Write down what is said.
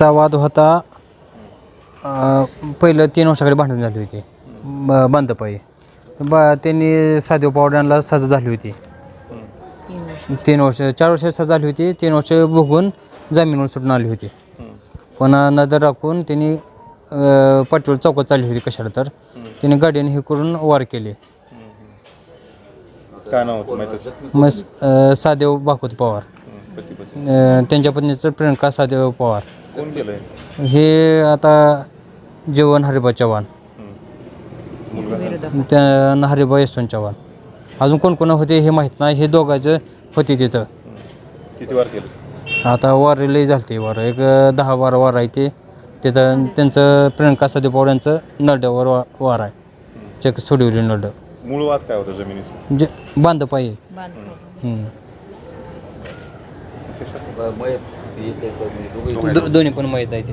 चा वाद होता पहिलं तीन वर्षाकडे भांडण झाली होती. ब बांधपायी ब त्यांनी साधेव पावड्यांना सजा झाली होती. तीन वर्ष चार वर्ष सजा झाली होती. तीन वर्ष भोगून जामीनवर सुटून आली होती. पण नजर राखून त्यांनी पाठीवर चौकात चालली होती कशाला तर. तिने गाडीने हे करून वार केले. काय नाव होतं माहिती मग अं, सादेव भागवत पवार. अं, त्यांच्या पत्नीचं प्रियंका सादेव पवार. कोण केलंय? हे आता जेवण हरिबा चव्हाण. त्या हरिबा यशवंत चव्हाण. अजून कोण कोण होते हे माहीत नाही. हे दोघांचं होते तिथं. किती वार केलं? आता वार लई झालते वार. एक दहा बारा वार आहे ते. तिथं त्यांचं प्रियंका सादेव पवार यांचं नरड्यावर वा वार आहे. चेक सोडवली नरड. मूळ वाद काय होतं जमिनीचं? जे बांध पाहिजे हम्म. दो- दोन्ही पण माहीत आहे ते.